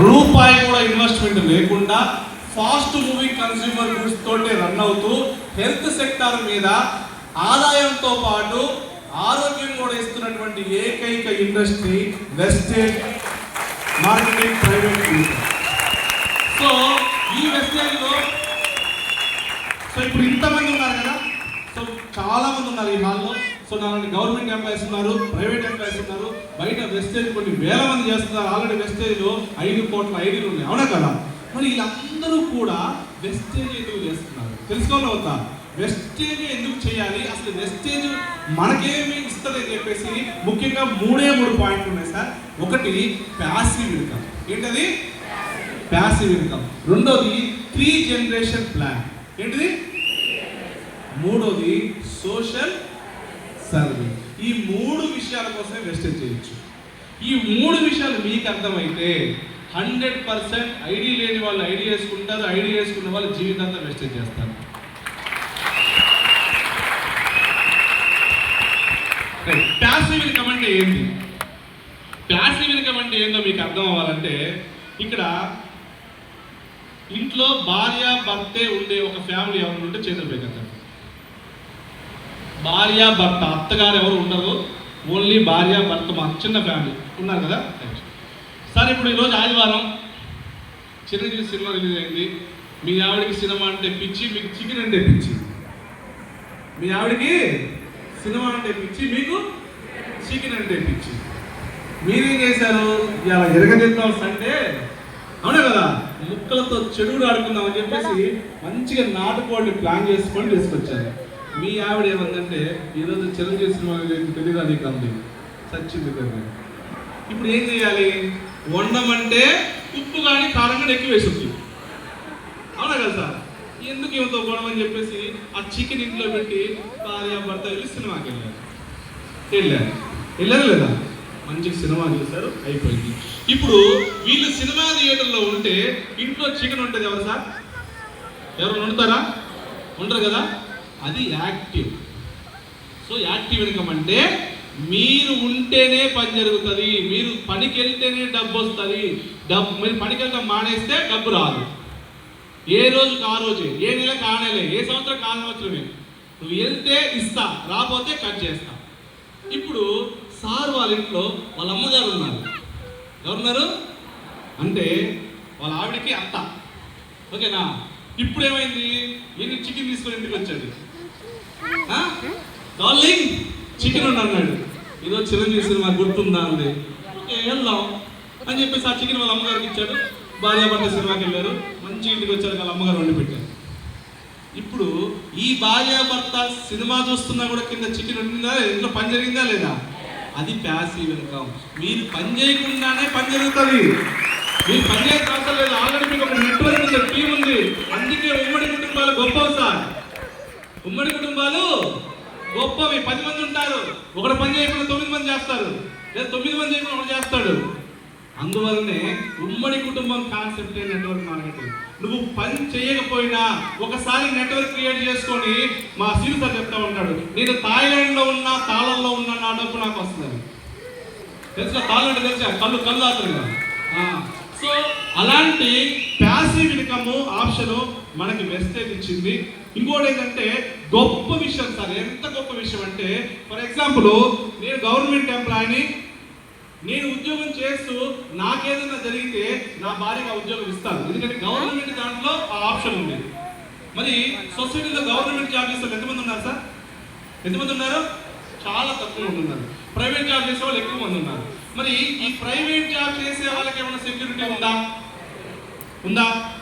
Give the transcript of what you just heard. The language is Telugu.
రూపాయి కూడా ఇన్వెస్ట్మెంట్ లేకుండా ఫాస్ట్ మూవింగ్ కన్స్యూమర్ గుడ్స్ తోటి రన్ అవుతూ హెల్త్ సెక్టార్ మీద ఆదాయంతో పాటు ఆరోగ్యం కూడా ఇస్తున్నటువంటి ఏకైక industry wastage marketing private limited so ఈ వెస్టేజ్లో సో ఇప్పుడు ఇంతమంది ఉన్నారు కదా? సో చాలా మంది ఉన్నారు ఈ హాల్లో సో నాలుగు గవర్నమెంట్ ఎంప్లాయీస్ ఉన్నారు ప్రైవేట్ ఎంప్లాయీస్ ఉన్నారు. బయట వెస్టేజ్ కొన్ని వేల మంది చేస్తున్నారు. ఆల్రెడీ వెస్టేజ్లో ఐదు కోట్ల ఐడీలు ఉన్నాయి. అవునా కదా? మరి వీళ్ళందరూ కూడా వెస్టేజ్ ఎందుకు చేస్తున్నారు? తెలుసుకోవాలి అవుతా వెస్టేజ్ ఎందుకు చేయాలి? అసలు వెస్టేజ్ మనకేమి ఇస్తుంది అని చెప్పేసి ముఖ్యంగా మూడే మూడు పాయింట్లు ఉన్నాయి సార్. ఒకటి ప్యాసివ్ ఇన్కమ్ ఏంటది? ప్యాసివ్ ఇన్కమ్ రెండోది త్రీ జనరేషన్ ప్లాన్ ఏంటిది? మూడోది సోషల్ సర్వే ఈ మూడు విషయాల కోసమే వెస్టేజ్ చేయొచ్చు. ఈ మూడు విషయాలు మీకు అర్థమైతే హండ్రెడ్ పర్సెంట్ ఐడి లేని వాళ్ళు ఐడి వేసుకుంటారు ఐడి వేసుకున్న వాళ్ళు జీవితాంతం వెస్టేజ్ చేస్తారు. ప్యాసివ్ ఇన్కమ్ అంటే ఏంటి? ప్యాసివ్ ఇన్కమ్ అంటే ఏందో మీకు అర్థం అవ్వాలంటే ఇక్కడ ఇంట్లో భార్య భర్తే ఉండే ఒక ఫ్యామిలీ ఎవరు ఉంటే చేతులు పెట్టారు భార్య భర్త అత్తగారు ఎవరు ఉండరు. ఓన్లీ భార్య భర్త మా చిన్న ఫ్యామిలీ ఉన్నారు కదా? సార్ ఇప్పుడు ఈరోజు ఆదివారం చిరంజీవి సినిమా రిలీజ్ అయింది. మీ ఆవిడకి సినిమా అంటే పిచ్చి మీకు చికెన్ అంటే పిచ్చి. మీ ఆవిడకి సినిమా అంటే పిచ్చి మీకు చికెన్ అంటే పిచ్చి. మీరేం చేశారు? ఇలా ఎరగదిద్దాం సండే. అవునా కదా? ముక్కలతో చెడుగుడు ఆడుకుందాం అని చెప్పేసి మంచిగా నాటుకోడిని ప్లాన్ చేసుకొని తీసుకొచ్చారు. మీ ఆవిడ ఏమందంటే ఈరోజు చిరంజీవి సినిమా తెలియదు నీకు అంది చచ్చింది కదా ఇప్పుడు ఏం చేయాలి? వండమంటే ఉప్పు కానీ కారం కానీ ఎక్కువ వేసుద్ది అవునా కదా సార్? ఎందుకు ఏమతో గొడవ అని చెప్పేసి ఆ చికెన్ ఇంట్లో పెట్టి భార్య భర్త వెళ్ళి సినిమాకి వెళ్ళారు. వెళ్ళారు. వెళ్ళారు లేదా? మంచి సినిమా చూశారు అయిపోయింది. ఇప్పుడు వీళ్ళు సినిమా థియేటర్లో ఉంటే ఇంట్లో చికెన్ ఉంటుంది ఎవరు సార్? ఎవరు వండుతారా? ఉండరు కదా? అది యాక్టివ్. సో యాక్టివ్ ఇన్కమ్ అంటే మీరు ఉంటేనే పని జరుగుతుంది మీరు పనికి వెళ్తేనే డబ్బు వస్తుంది డబ్బు మీరు పనికి వెళ్ళడం మానేస్తే డబ్బు రాదు. ఏ రోజుకి ఆ రోజే ఏ నెలకు ఆ నెలే ఏ సంవత్సరం ఆ సంవత్సరమే నువ్వు వెళ్తే ఇస్తా రాపోతే కట్ చేస్తా. ఇప్పుడు సార్ వాళ్ళ ఇంట్లో వాళ్ళ అమ్మగారు ఉన్నారు. ఎవరున్నారు? అంటే వాళ్ళ ఆవిడకి అత్త. ఓకేనా? ఇప్పుడు ఏమైంది నేను చికెన్ తీసుకొని ఇంటికి వచ్చాడు? డార్లింగ్ చికెన్ ఉండి అన్నాడు. ఏదో చిరంజీవి సినిమా గుర్తుందా అంది. ఓకే వెళ్దాం. అని చెప్పేసి ఆ చికెన్ వాళ్ళ అమ్మగారికి ఇచ్చాడు. భార్యాభర్త సినిమాకి వెళ్ళారు. మంచి ఇంటికి వచ్చారు వాళ్ళ అమ్మగారు వండి పెట్టారు. ఇప్పుడు ఈ భార్యాభర్త సినిమా చూస్తున్నా కూడా కింద చికెన్ ఉండిందా ఇంట్లో పని జరిగిందా లేదా? అది ప్యాసివ్ ఇన్కమ్ మీరు పని చేయకుండానే పని జరుగుతుంది. మీరు పని చేయాల్సిన అవసరం లేదు. ఆల్రెడీ మీకు ఒక నెట్వర్క్ ఉంది టీం ఉంది. అందుకే ఉమ్మడి కుటుంబాలు గొప్ప సార్. ఉమ్మడి కుటుంబాలు గొప్పవి. పది మంది ఉంటారు. ఒకటి పని చేయకుండా తొమ్మిది మంది చేస్తారు. లేదా తొమ్మిది మంది చేయకుండా ఒకటి చేస్తాడు. అందువల్లనే ఉమ్మడి కుటుంబం కాన్సెప్ట్ నెట్వర్క్ మార్కెటింగ్ నువ్వు పని చేయకపోయినా ఒకసారి నెట్వర్క్ క్రియేట్ చేసుకొని మా సీత సార్ చెప్తా ఉంటాడు నేను థాయిలాండ్లో ఉన్నా తాళంలో ఉన్నా నా డబ్బు నాకు వస్తుంది తెలుసా? తాళండ్ తెలుసా? కళ్ళు కళ్ళు ఆడుతుంది సో అలాంటి ప్యాసివ్ ఇన్కమ్ ఆప్షన్ మనకి మెసేజ్ ఇచ్చింది. ఇంకోటి ఏంటంటే గొప్ప విషయం సార్. ఎంత గొప్ప విషయం అంటే ఫర్ ఎగ్జాంపుల్ నేను గవర్నమెంట్ ఎంప్లాయీని నేను ఉద్యోగం చేస్తూ నాకేదైనా జరిగితే నా భార్యగా ఉద్యోగం ఇస్తాను. ఎందుకంటే గవర్నమెంట్ దాంట్లో ఆ ఆప్షన్ ఉంది. మరి సొసైటీలో గవర్నమెంట్ జాబ్ చేస్తారు ఎంతమంది ఉన్నారు సార్? ఎంతమంది ఉన్నారు? చాలా తక్కువ మంది ఉన్నారు. ప్రైవేట్ జాబ్ చేసే వాళ్ళు ఎక్కువ మంది ఉన్నారు. మరి ఈ ప్రైవేట్ జాబ్ చేసే వాళ్ళకి ఏమైనా సెక్యూరిటీ ఉందా? ఉందా?